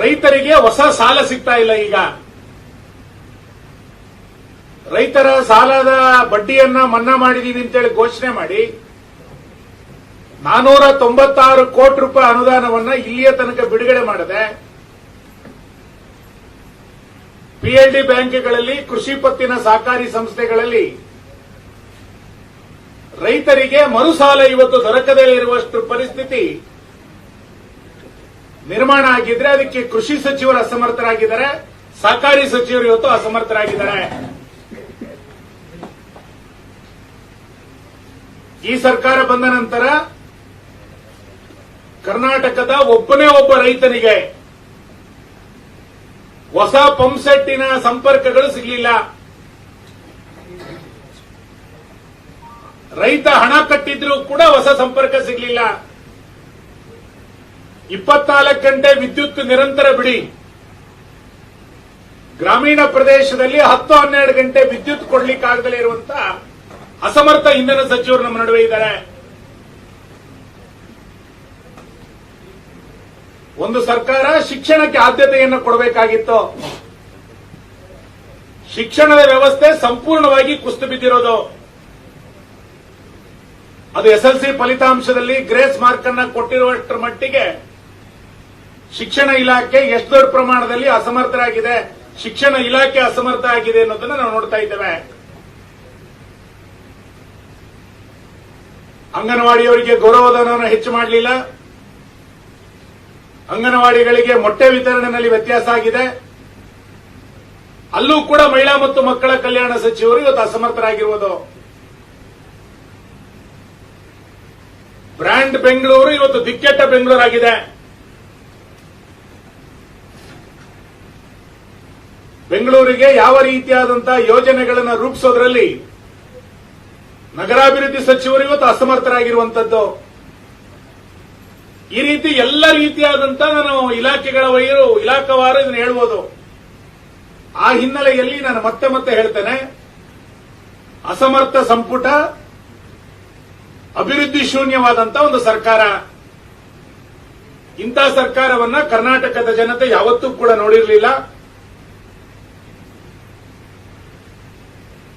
ರೈತರಿಗೆ ಹೊಸ ಸಾಲ ಸಿಗ್ತಾ ಇಲ್ಲ ಈಗ. ರೈತರ ಸಾಲದ ಬಡ್ಡಿಯನ್ನ ಮನ್ನಾ ಮಾಡಿದೀವಿ ಅಂತೇಳಿ ಘೋಷಣೆ ಮಾಡಿ ನಾನೂರ ತೊಂಬತ್ತಾರು ಕೋಟಿ ರೂಪಾಯಿ ಅನುದಾನವನ್ನ ಇಲ್ಲಿಯ ತನಕ ಬಿಡುಗಡೆ ಮಾಡದೆ ಪಿಎಲ್ಡಿ ಬ್ಯಾಂಕ್ಗಳಲ್ಲಿ, ಕೃಷಿ ಪತ್ತಿನ ಸಹಕಾರಿ ಸಂಸ್ಥೆಗಳಲ್ಲಿ ರೈತರಿಗೆ ಮರುಸಾಲ ಇವತ್ತು ದೊರಕದೇ ಇರುವಷ್ಟು ಪರಿಸ್ಥಿತಿ ನಿರ್ಮಾಣ ಆಗಿದ್ರೆ ಅದಕ್ಕೆ ಕೃಷಿ ಸಚಿವರು ಅಸಮರ್ಥರಾಗಿದ್ದಾರೆ. ಸಹಕಾರಿ ಸಚಿವರು ಇವತ್ತು ಅಸಮರ್ಥರಾಗಿದ್ದಾರೆ. ಈ ಸರ್ಕಾರ ಬಂದ ನಂತರ ಕರ್ನಾಟಕದ ಒಬ್ಬನೇ ಒಬ್ಬ ರೈತನಿಗೆ ಹೊಸ ಪಂಪ್ಸೆಟ್ಟಿನ ಸಂಪರ್ಕಗಳು ಸಿಗಲಿಲ್ಲ. ರೈತ ಹಣ ಕಟ್ಟಿದ್ರೂ ಕೂಡ ಹೊಸ ಸಂಪರ್ಕ ಸಿಗಲಿಲ್ಲ. ಇಪ್ಪತ್ನಾಲ್ಕು ಗಂಟೆ ವಿದ್ಯುತ್ ನಿರಂತರ ಬಿಡಿ. ಗ್ರಾಮೀಣ ಪ್ರದೇಶದಲ್ಲಿ ಹತ್ತು ಹನ್ನೆರಡು ಗಂಟೆ ವಿದ್ಯುತ್ ಕೊಡ್ಲಿಕ್ಕಾಗದಲೇ ಇರುವಂತ ಅಸಮರ್ಥ ಇಂಧನ ಸಚಿವರು ನಮ್ಮ ನಡುವೆ ಇದ್ದಾರೆ. ಒಂದು ಸರ್ಕಾರ ಶಿಕ್ಷಣಕ್ಕೆ ಆದ್ಯತೆಯನ್ನು ಕೊಡಬೇಕಾಗಿತ್ತು. ಶಿಕ್ಷಣದ ವ್ಯವಸ್ಥೆ ಸಂಪೂರ್ಣವಾಗಿ ಕುಸ್ತು ಬಿದ್ದಿರೋದು. ಅದು ಎಸ್ಎಲ್ಸಿ ಫಲಿತಾಂಶದಲ್ಲಿ ಗ್ರೇಸ್ ಮಾರ್ಕ್ ಅನ್ನ ಕೊಟ್ಟಿರುವಷ್ಟರ ಮಟ್ಟಿಗೆ ಶಿಕ್ಷಣ ಇಲಾಖೆ ಎಷ್ಟು ದೊಡ್ಡ ಪ್ರಮಾಣದಲ್ಲಿ ಅಸಮರ್ಥರಾಗಿದೆ, ಶಿಕ್ಷಣ ಇಲಾಖೆ ಅಸಮರ್ಥ ಆಗಿದೆ ಅನ್ನೋದನ್ನ ನಾವು ನೋಡ್ತಾ ಇದ್ದೇವೆ. ಅಂಗನವಾಡಿಯವರಿಗೆ ಗೌರವಧನವನ್ನು ಹೆಚ್ಚು ಮಾಡಲಿಲ್ಲ. ಅಂಗನವಾಡಿಗಳಿಗೆ ಮೊಟ್ಟೆ ವಿತರಣೆಯಲ್ಲಿ ವ್ಯತ್ಯಾಸ ಆಗಿದೆ. ಅಲ್ಲೂ ಕೂಡ ಮಹಿಳಾ ಮತ್ತು ಮಕ್ಕಳ ಕಲ್ಯಾಣ ಸಚಿವರು ಇವತ್ತು ಅಸಮರ್ಥರಾಗಿರುವುದು ಬ್ರ್ಯಾಂಡ್ ಬೆಂಗಳೂರು ಇವತ್ತು ದಿಕ್ಕೆಟ್ಟ ಬೆಂಗಳೂರಾಗಿದೆ. ಬೆಂಗಳೂರಿಗೆ ಯಾವ ರೀತಿಯಾದಂತಹ ಯೋಜನೆಗಳನ್ನು ರೂಪಿಸೋದ್ರಲ್ಲಿ ನಗರಾಭಿವೃದ್ಧಿ ಸಚಿವರು ಇವತ್ತು ಅಸಮರ್ಥರಾಗಿರುವಂತದ್ದು. ಈ ರೀತಿ ಎಲ್ಲ ರೀತಿಯಾದಂತ ನಾನು ಇಲಾಖೆಗಳ ವೈರು ಇಲಾಖಾವಾರು ಇದನ್ನು ಹೇಳ್ಬೋದು. ಆ ಹಿನ್ನೆಲೆಯಲ್ಲಿ ನಾನು ಮತ್ತೆ ಮತ್ತೆ ಹೇಳ್ತೇನೆ. ಅಸಮರ್ಥ ಸಂಪುಟ, ಅಭಿವೃದ್ಧಿ ಶೂನ್ಯವಾದಂತ ಒಂದು ಸರ್ಕಾರ. ಇಂಥ ಸರ್ಕಾರವನ್ನ ಕರ್ನಾಟಕದ ಜನತೆ ಯಾವತ್ತೂ ಕೂಡ ನೋಡಿರಲಿಲ್ಲ.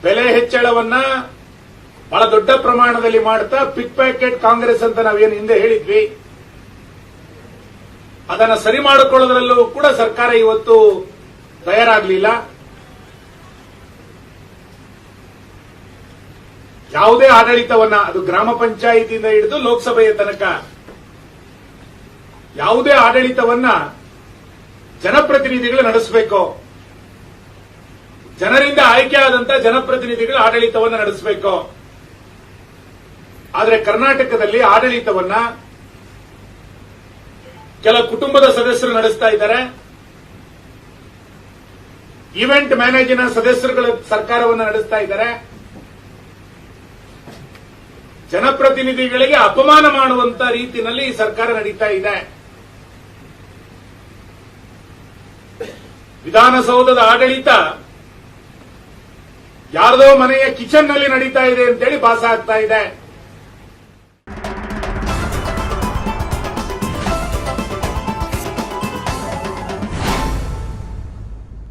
ಬೆಲೆ ಹೆಚ್ಚಳವನ್ನ ಬಹಳ ದೊಡ್ಡ ಪ್ರಮಾಣದಲ್ಲಿ ಮಾಡ್ತಾ ಪಿಕ್ ಪ್ಯಾಕೆಟ್ ಕಾಂಗ್ರೆಸ್ ಅಂತ ನಾವೇನು ಹಿಂದೆ ಹೇಳಿದ್ವಿ. ಅದನ್ನ ಸರಿ ಮಾಡಿಕೊಳ್ಳೋದ್ರಲ್ಲೂ ಕೂಡ ಸರ್ಕಾರ ಇವತ್ತು ತಯಾರಾಗಲಿಲ್ಲ. ಯಾವುದೇ ಆಡಳಿತವನ್ನ ಅದು ಗ್ರಾಮ ಪಂಚಾಯಿತಿಯಿಂದ ಹಿಡಿದು ಲೋಕಸಭೆಯ ತನಕ ಯಾವುದೇ ಆಡಳಿತವನ್ನ ಜನಪ್ರತಿನಿಧಿಗಳು ನಡೆಸಬೇಕು ಜನರಿಂದ ಆಯ್ಕೆ ಆದಂತ ಜನಪ್ರತಿನಿಧಿಗಳು ಆಡಳಿತವನ್ನು ನಡೆಸಬೇಕು. ಆದರೆ ಕರ್ನಾಟಕದಲ್ಲಿ ಆಡಳಿತವನ್ನ ಕೆಲ ಕುಟುಂಬದ ಸದಸ್ಯರು ನಡೆಸ್ತಾ ಇದ್ದಾರೆ. ಇವೆಂಟ್ ಮ್ಯಾನೇಜಿನ ಸದಸ್ಯರುಗಳ ಸರ್ಕಾರವನ್ನು ನಡೆಸ್ತಾ ಇದ್ದಾರೆ. ಜನಪ್ರತಿನಿಧಿಗಳಿಗೆ ಅಪಮಾನ ಮಾಡುವಂತ ರೀತಿಯಲ್ಲಿ ಈ ಸರ್ಕಾರ ನಡೀತಾ ಇದೆ. ವಿಧಾನಸೌಧದ ಆಡಳಿತ ಯಾರದೋ ಮನೆಯ ಕಿಚನ್ನಲ್ಲಿ ನಡೀತಾ ಇದೆ ಅಂತೇಳಿ ಭಾಸ ಆಗ್ತಾ ಇದೆ.